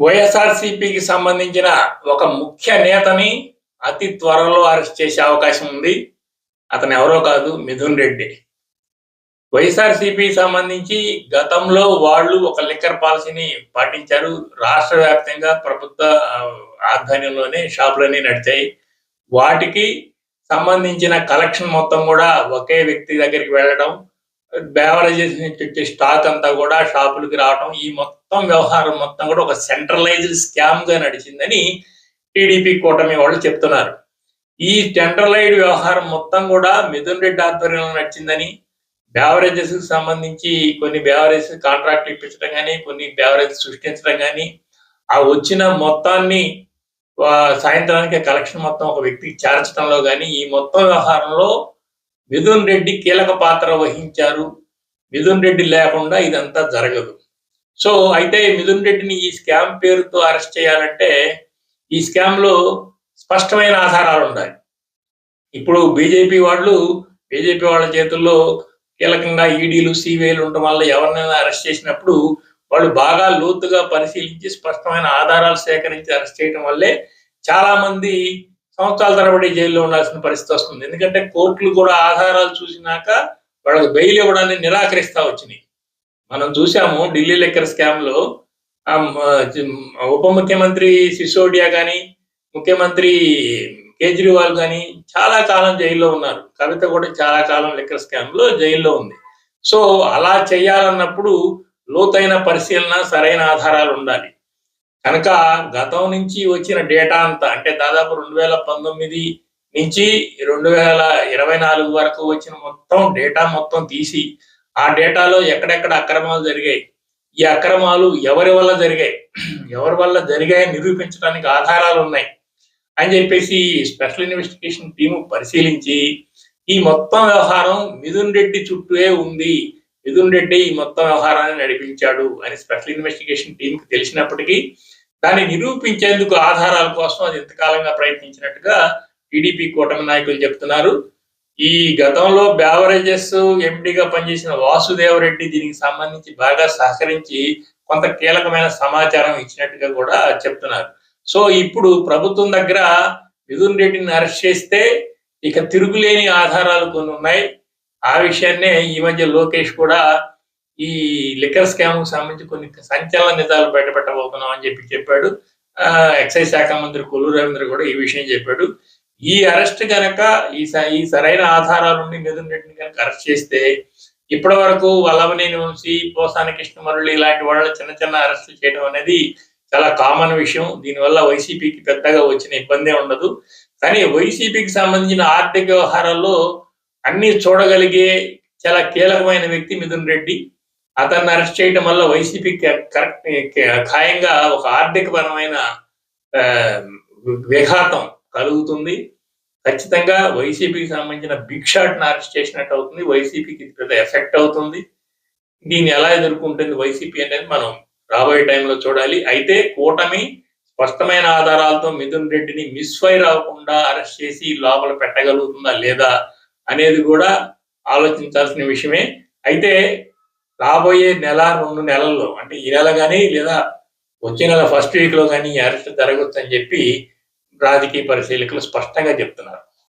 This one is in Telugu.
వైఎస్ఆర్సిపికి సంబంధించిన ఒక ముఖ్య నేతని అతి త్వరలో అరెస్ట్ చేసే అవకాశం ఉంది. అతను ఎవరో కాదు మిథున్ రెడ్డి. వైఎస్ఆర్సీపీ సంబంధించి గతంలో వాళ్ళు ఒక లిక్కర్ పాలసీని పాటించారు. రాష్ట్ర వ్యాప్తంగా ప్రభుత్వ ఆధ్వర్యంలోనే షాపులన్నీ నడిచాయి. వాటికి సంబంధించిన కలెక్షన్ మొత్తం కూడా ఒకే వ్యక్తి దగ్గరికి వెళ్ళడం బేవరేజెస్ నుంచి వచ్చే స్టాక్ అంతా కూడా షాపులకి రావడం ఈ మొత్తం మొత్తం వ్యవహారం మొత్తం కూడా ఒక సెంట్రలైజ్డ్ స్కామ్గా నడిచిందని టీడీపీ కూటమి వాళ్ళు చెప్తున్నారు. ఈ సెంట్రలైజ్డ్ వ్యవహారం మొత్తం కూడా మిథున్ రెడ్డి ఆధ్వర్యంలో నడిచిందని బేవరేజెస్కి సంబంధించి కొన్ని బేవరేజ్ కాంట్రాక్ట్లు ఇప్పించడం కానీ కొన్ని బేవరేజ్ సృష్టించడం కానీ ఆ వచ్చిన మొత్తాన్ని సాయంత్రానికి కలెక్షన్ మొత్తం ఒక వ్యక్తికి చేర్చడంలో కానీ ఈ మొత్తం వ్యవహారంలో మిథున్ రెడ్డి కీలక పాత్ర వహించారు. మిథున్ రెడ్డి లేకుండా ఇదంతా జరగదు. సో అయితే మిథున్ రెడ్డిని ఈ స్కామ్ పేరుతో అరెస్ట్ చేయాలంటే ఈ స్కామ్లో స్పష్టమైన ఆధారాలు ఉండాలి. ఇప్పుడు బీజేపీ వాళ్ళు బీజేపీ వాళ్ళ చేతుల్లో కీలకంగా ఈడీలు సిబిఐలు ఉండటం వల్ల ఎవరినైనా అరెస్ట్ చేసినప్పుడు వాళ్ళు బాగా లోతుగా పరిశీలించి స్పష్టమైన ఆధారాలు సేకరించి అరెస్ట్ చేయడం వల్లే చాలా మంది సంవత్సరాల తరబడి జైల్లో ఉండాల్సిన పరిస్థితి వస్తుంది. ఎందుకంటే కోర్టులు కూడా ఆధారాలు చూసినాక వాళ్ళకి బెయిల్ ఇవ్వడాన్ని నిరాకరిస్తా వచ్చినాయి. మనం చూసాము ఢిల్లీ లెక్కర్ స్కామ్లో ఉప ముఖ్యమంత్రి సిసోడియా కానీ ముఖ్యమంత్రి కేజ్రీవాల్ కానీ చాలా కాలం జైల్లో ఉన్నారు. కవిత కూడా చాలా కాలం లెక్కర్ స్కామ్లో జైల్లో ఉంది. సో అలా చేయాలన్నప్పుడు లోతైన పరిశీలన సరైన ఆధారాలు ఉండాలి. కనుక గతం నుంచి వచ్చిన డేటా అంతా అంటే దాదాపు రెండు వేల పంతొమ్మిది నుంచి రెండు వేల ఇరవై నాలుగు వరకు వచ్చిన మొత్తం డేటా మొత్తం తీసి ఆ డేటాలో ఎక్కడెక్కడ అక్రమాలు జరిగాయి. ఈ అక్రమాలు ఎవరి వల్ల జరిగాయి? ఎవరి వల్ల జరిగాయని నిరూపించడానికి ఆధారాలు ఉన్నాయి. అని చెప్పేసి స్పెషల్ ఇన్వెస్టిగేషన్ టీము పరిశీలించి ఈ మొత్తం వ్యవహారం మిథున్ రెడ్డి చుట్టూ ఉంది. మిథున్ రెడ్డి ఈ మొత్తం వ్యవహారాన్ని నడిపించాడు అని స్పెషల్ ఇన్వెస్టిగేషన్ టీంకి తెలిసినప్పటికీ దాన్ని నిరూపించేందుకు ఆధారాల కోసం అది ఇంతకాలంగా ప్రయత్నించినట్టుగా టీడీపీ కూటమి నాయకులు చెప్తున్నారు. ఈ గతంలో బ్యావరేజెస్ ఎండిగా పనిచేసిన వాసుదేవ్ రెడ్డి దీనికి సంబంధించి బాగా సహకరించి కొంత కీలకమైన సమాచారం ఇచ్చినట్టుగా కూడా చెప్తున్నారు. సో ఇప్పుడు ప్రభుత్వం దగ్గర మిథున్ రెడ్డిని అరెస్ట్ చేస్తే ఇక తిరుగులేని ఆధారాలు కొన్ని ఉన్నాయి. ఆ విషయాన్నే ఈ మధ్య లోకేష్ కూడా ఈ లిక్కర్ స్కామ్కు సంబంధించి కొన్ని సంచలన నిజాలు బయటపెట్టబోతున్నాం అని చెప్పి చెప్పాడు. ఎక్సైజ్ శాఖ మంత్రి కొల్లు రవీంద్ర కూడా ఈ విషయం చెప్పాడు. ఈ అరెస్ట్ గనక ఈ స- ఈ సరైన ఆధారాలు ఉండి మిథున్ రెడ్డిని కనుక అరెస్ట్ చేస్తే ఇప్పటి వరకు వల్లభనేని వంశీ పోసాని కృష్ణమురళి ఇలాంటి వాళ్ళ చిన్న చిన్న అరెస్టులు చేయడం అనేది చాలా కామన్ విషయం. దీనివల్ల వైసీపీకి పెద్దగా వచ్చిన ఇబ్బందే ఉండదు. కానీ వైసీపీకి సంబంధించిన ఆర్థిక వ్యవహారాల్లో అన్ని చూడగలిగే చాలా కీలకమైన వ్యక్తి మిథున్ రెడ్డి. అతన్ని అరెస్ట్ చేయడం వల్ల వైసీపీ కరెక్ట్ ఖాయంగా ఒక ఆర్థిక పరమైన విఘాతం కలుగుతుంది. ఖచ్చితంగా వైసీపీకి సంబంధించిన బిగ్ షాట్ని అరెస్ట్ చేసినట్టు అవుతుంది. వైసీపీకి పెద్ద ఎఫెక్ట్ అవుతుంది. దీన్ని ఎలా ఎదుర్కొంటుంది వైసీపీ అనేది మనం రాబోయే టైంలో చూడాలి. అయితే కూటమి స్పష్టమైన ఆధారాలతో మిథున్ రెడ్డిని మిస్ఫైర్ అవ్వకుండా అరెస్ట్ చేసి లోపల పెట్టగలుగుతుందా లేదా అనేది కూడా ఆలోచించాల్సిన విషయమే. అయితే రాబోయే నెల రెండు నెలల్లో అంటే ఈ నెల కానీ లేదా వచ్చే నెల ఫస్ట్ వీక్లో కానీ ఈ అరెస్ట్ జరగవచ్చు అని చెప్పి రాజకీయ పరిశీలకులు స్పష్టంగా చెప్తున్నారు.